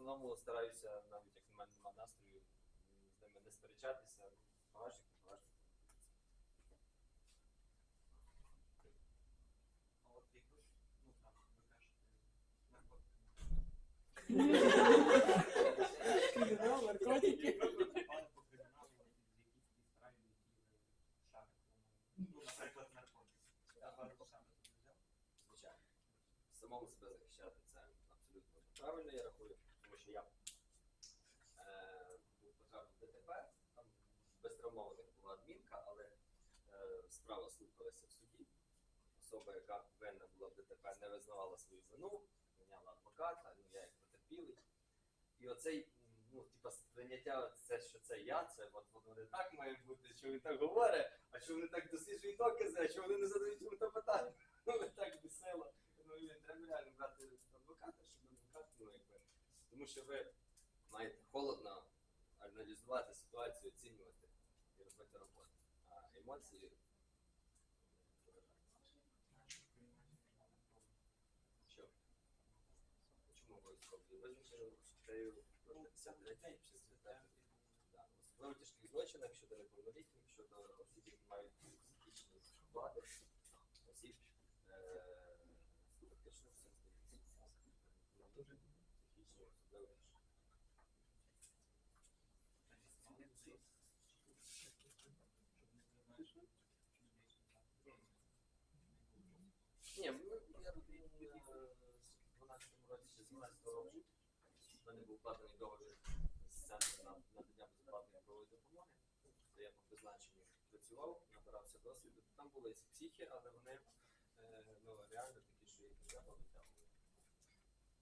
основному стараюся, навіть як на мене немає настрою, з ними не сперечатися. От якось, ну. Кримінал, наркотики. В в шарите. Ну. Самому себе захищати це абсолютно правильно, я рахую, тому що я е, був потрапив в ДТП, там без травмованих була адмінка, але е, справа слухалася в суді. Особа, яка винна була в ДТП, не визнавала свою вину, наняла адвоката, ну я як потерпілий. І оцей, ну, типа, сприйняття, це, що це я, це от воно не так має бути, що він так говорить, а що вони так досліджують докази, а що вони не задають йому то питання. Ну, так весело. Ну, і треба реально брати адвоката, щоб адвокат, ну, якби. Тому що ви маєте холодно аналізувати ситуацію, оцінювати. Кримінальні наркотики. що? Чому обов'язково? Визначено статтею 53 чи 65. Да. Особливо тяжких злочинах щодо неповнолітніх, щодо осіб, які мають психічні вади, осіб е, фактично. Психічні особливо. Ні, ми, я тут в 12 році, ще 12 року, в мене був вкладений договір з центром на надання безоплатної правової допомоги, де я по призначенню працював, набирався досвіду. Там були ці психи, але вони е, ну, реально такі, що їх не треба витягувати.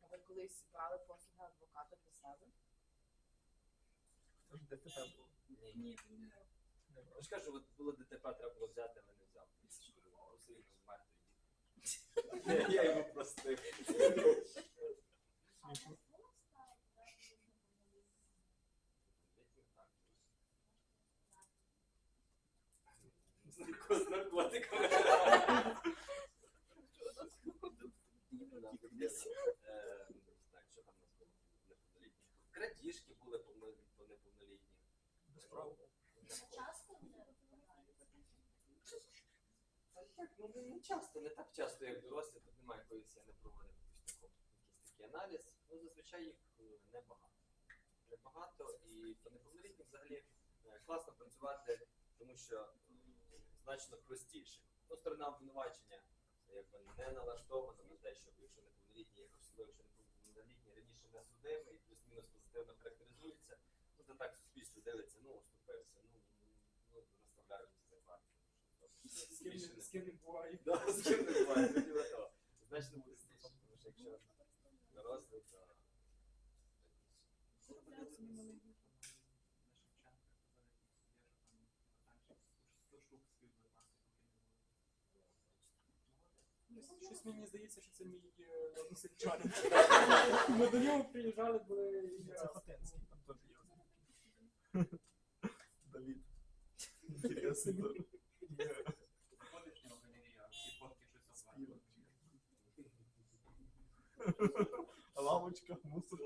А ви колись брали послуги адвоката для себе? Тож ДТП було. Ні. Ні. Я ж кажу, от було ДТП, треба було взяти, але не взяв. Все рівно вмер тоді. Я його простив. Смішно. З нарко- з наркотиками. Е, Так, що там у нас було неповнолітні? Крадіжки були повно- по неповнолітніх. Без права. Та так, ну не- не часто, не так часто, як дорослі, тут немає якоїсь, я не проводив якусь таку, якийсь такий аналіз. Ну, зазвичай їх е, небагато. Небагато, і по неповнолітнім взагалі е, класно працювати, тому що е, значно простіше. Ну, сторона обвинувачення якби не налаштована на те, щоб якщо неповнолітній, як особливо, якщо неповнолітній раніше не судимий плюс-мінус позитивно характеризується, ну то так суспільство дивиться, ну оступився, ну З ким не- з ким не буває. Да, з ким не буває, тоді то. Значно простіше, тому що якщо дорослий, то Щось мені здається, що це мій е, односельчанин. Ми до нього приїжджали, були Це Хотенський, там теж є один. Давід. Інтересно. Є. Співак. А лавочка, мусор.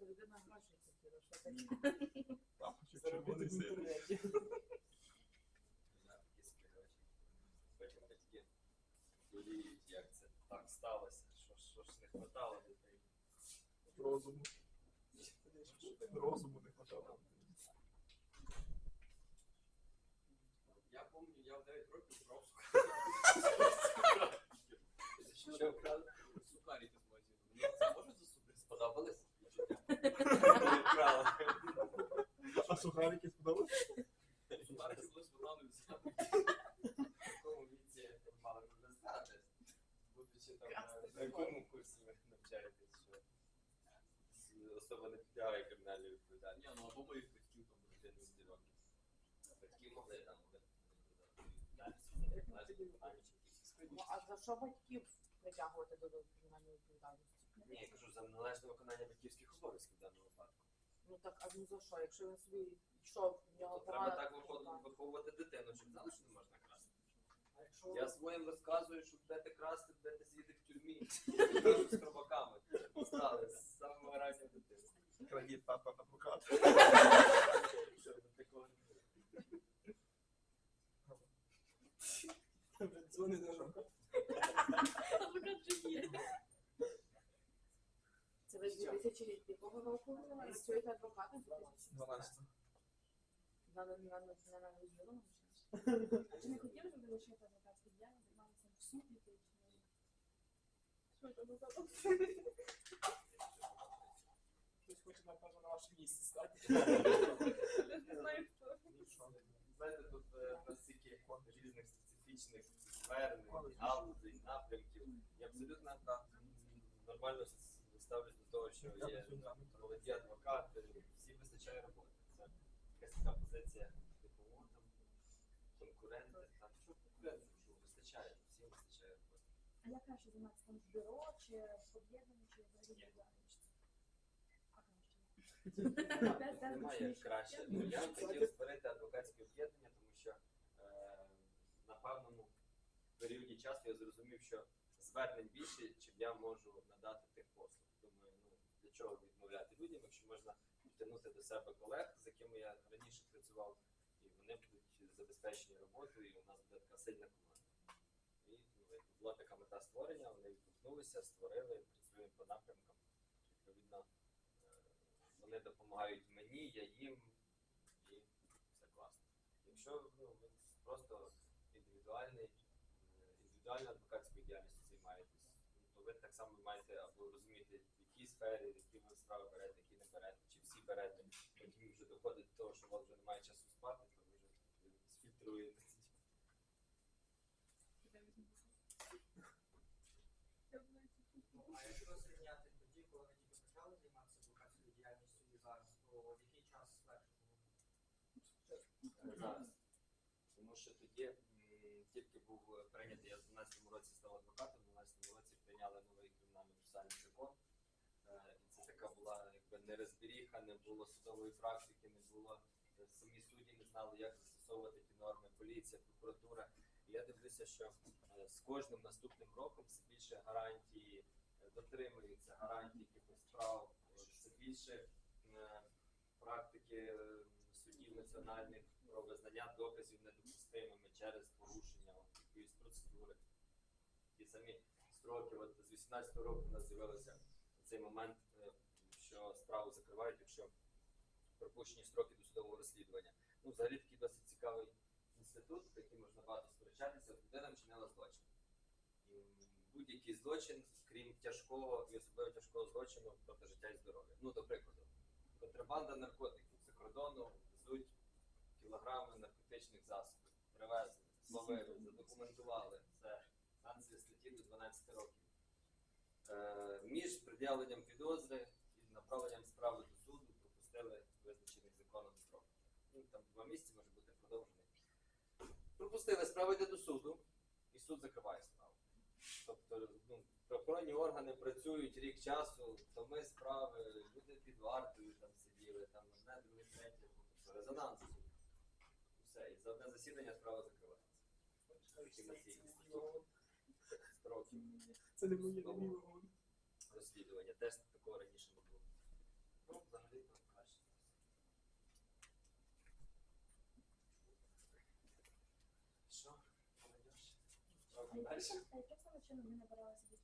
Людина гроші хотіла, що таке? Червоний сир. боліють, як це так сталося, що, що ж не хватало дітей. Розуму. Розуму не хватало. Я пам'ятаю, я в 9 років брав вкрали? Сухарики з магазину. Це може засудити? Сподобались? А сухарики сподобались? Сухарики були з. В такому віці мали б не знати. Будучи там на- якому курсі ви навчаєтесь, що особа не підлягає кримінальній відповідальності. Ні, ну або моїх батьків там були 11 років. Батьки могли там Ну, а за що батьків притягувати до до кримінальної відповідальності? Ні, я кажу за належне виконання батьківських обов'язків в даному випадку. Ну так, а ну за що? Якщо він собі йшов, в нього То треба так виход- виховувати дитину, щоб знали, що не можна красти. А якщо Я своїм розказую, що будете красти, будете сидіти в тюрмі. Разом з хробаками. Стали з самого раннього дитинства. Кредит тата адвокат. Щоб такого не було. Дзвони на руку. Це ви з 2000 якого року працюєте адвокатом? 12. На на на на на на розділому А чи не хотіли б ви лишити адвокатську діяльність, займатися в суді? Що це за Хтось хоче, напевно, на ваше місце стати. Не знаю хто. Знаєте, тут е, настільки різних специфічних сфер, галузей, напрямків. І абсолютно нормально ставлюсь до того, що є молоді адвокати, всім вистачає роботи. Це якась така позиція, типу, о, там конкуренти, там що конкуренти, що вистачає, всім вистачає роботи. А як краще займатися там в бюро, чи в об'єднанні, чи взагалі? Немає краще. Ну, я хотів створити адвокатське об'єднання, тому що певному періоді часу я зрозумів, що звернень більше, чим я можу надати тих послуг. Думаю, ну для чого відмовляти людям, якщо можна підтягнути до себе колег, з якими я раніше працював, і вони будуть забезпечені роботою, і у нас буде така сильна команда. І ну, була така мета створення, вони відгукнулися, створили, працюємо по напрямкам. Відповідно, е, вони допомагають мені, я їм, і все класно. Якщо ну, ви просто індивідуальний, е, індивідуальною адвокатською діяльністю займаєтесь, то ви так само маєте або розуміти, в якій сфері, які ви справи берете, які не берете, чи всі берете. Потім вже доходить до того, що у вас вже немає часу спати, то ви вже сфільтруєте. Ну, А якщо зрівняти тоді, коли ви тільки почали займатися адвокатською діяльністю і зараз, то в який час легше було? Е, зараз. Тому що тоді був е, прийнятий, я в 12-му році став адвокатом, в 12-му році прийняли новий кримінальний процесуальний закон. Е, І це така була якби нерозберіха, не було судової практики, не було е, самі судді не знали, як застосовувати ті норми, поліція, прокуратура. І я дивлюся, що з кожним наступним роком все більше гарантії дотримуються, гарантії якихось прав, все більше практики судів національних про визнання доказів недопустимими через порушення. Ті самі строки, от з 18 року у нас з'явився цей момент, е, що справу закривають, якщо пропущені строки досудового розслідування. Ну, взагалі такий досить цікавий інститут, про який можна багато сперечатися. Людина вчинила злочин. І Будь-який злочин, крім тяжкого і особливо тяжкого злочину проти життя і здоров'я. Ну, до прикладу, контрабанда наркотиків за кордону везуть кілограми наркотичних засобів, привезли, зловили, задокументували. Це санкція статті до 12 років. Е, між пред'явленням підозри і направленням справи до суду пропустили визначених законом строк. Ну, там два місяці може бути продовжений. Пропустили справу йде до суду, і суд закриває справу. Тобто, ну, правоохоронні органи працюють рік часу, то ми справи, люди під вартою там сиділи, там одне, друге, третє, ну, тобто резонанс. Все, і за одне засідання справа закривається. Строків Це не моє не розслідування. Теж такого раніше не було. Ну, взагалі то краще. Що? Яким далі? яким чином ви набиралися